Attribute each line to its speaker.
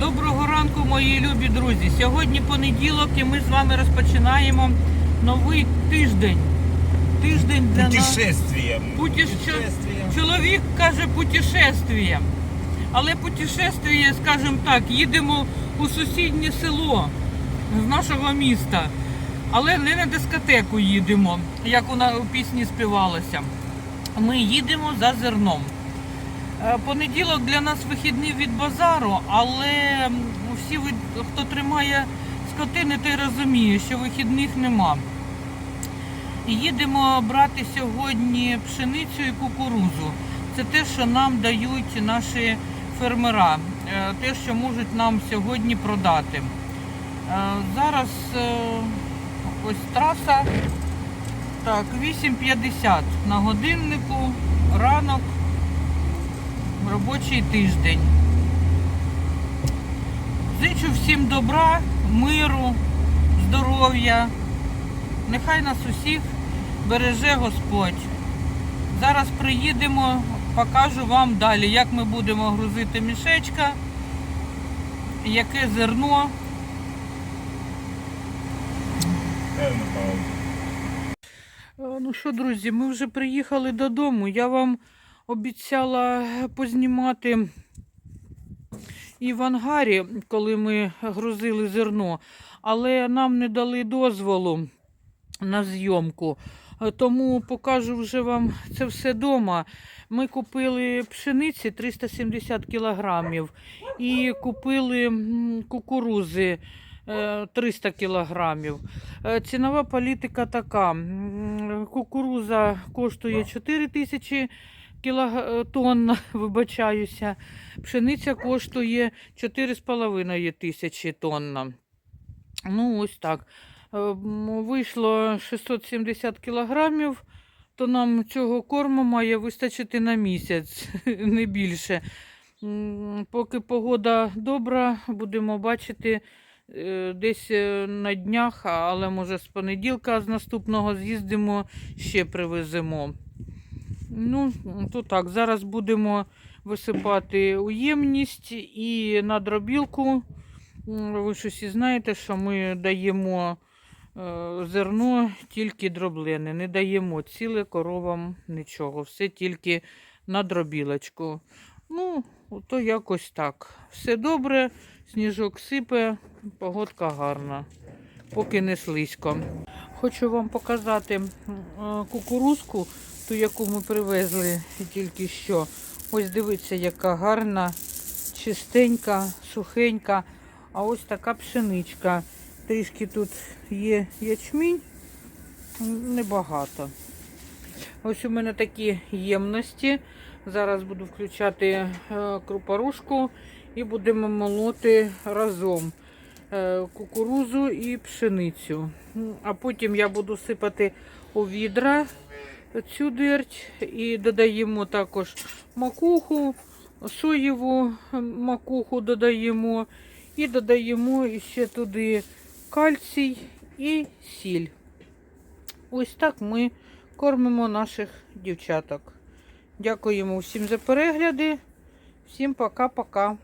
Speaker 1: Доброго ранку, мої любі друзі. Сьогодні понеділок і ми з вами розпочинаємо новий тиждень. Тиждень для нас.
Speaker 2: Путешествием.
Speaker 1: Путеше-
Speaker 2: Путешествием.
Speaker 1: Чоловік каже путешествие. Але путешествие, скажімо так, їдемо у сусіднє село з нашого міста. Але не на дискотеку їдемо, як у пісні співалося. Ми їдемо за зерном. Е, Понеділок для нас вихідний від базару, але всі, хто тримає скотини, той розуміє, що вихідних нема. Їдемо брати сьогодні пшеницю і кукурузу. Це те, що нам дають наші фермера, е, те, що можуть нам сьогодні продати. Е, Зараз ось траса. Так, 8.50 на годиннику, ранок, робочий тиждень. Зичу всім добра, миру, здоров'я. Нехай нас усіх береже Господь. Зараз приїдемо, покажу вам далі, як ми будемо грузити мішечка, яке зерно. Е, Ну що, друзі, ми вже приїхали додому. Я вам обіцяла познімати і в ангарі, коли ми грузили зерно, але нам не дали дозволу на зйомку. Е, Тому покажу вже вам це все вдома. Ми купили пшениці 370 кілограмів і купили кукурузи е, 300 кілограмів. Е, Цінова політика така. Кукуруза коштує 4 тисячі тонн, вибачаюся. Пшениця коштує 4,5 тисячі тонн. Ну, ось так. Е, Вийшло 670 кілограмів, то нам цього корму має вистачити на місяць, не більше. Поки погода добра, будемо бачити е, десь е, на днях, але може з понеділка, з наступного з'їздимо, ще привеземо. Ну, то так, зараз будемо висипати уємність і на дробілку. Ви ж усі знаєте, що ми даємо е, зерно тільки дроблене, не даємо ціле коровам нічого, все тільки на дробілочку. Ну, то якось так. Все добре, сніжок сипе, погодка гарна, поки не слизько. Хочу вам показати е, кукурузку, ту, яку ми привезли тільки що. Ось дивіться, яка гарна, чистенька, сухенька. А ось така пшеничка. Трішки тут є ячмінь, небагато. Ось у мене такі ємності. Зараз буду включати е, крупорушку і будемо молоти разом е, кукурузу і пшеницю. А потім я буду сипати у відра цю дерть і додаємо також макуху, соєву макуху додаємо і додаємо ще туди кальцій і сіль. Ось так ми кормимо наших дівчаток. Дякуємо всім за перегляди. Всім пока-пока.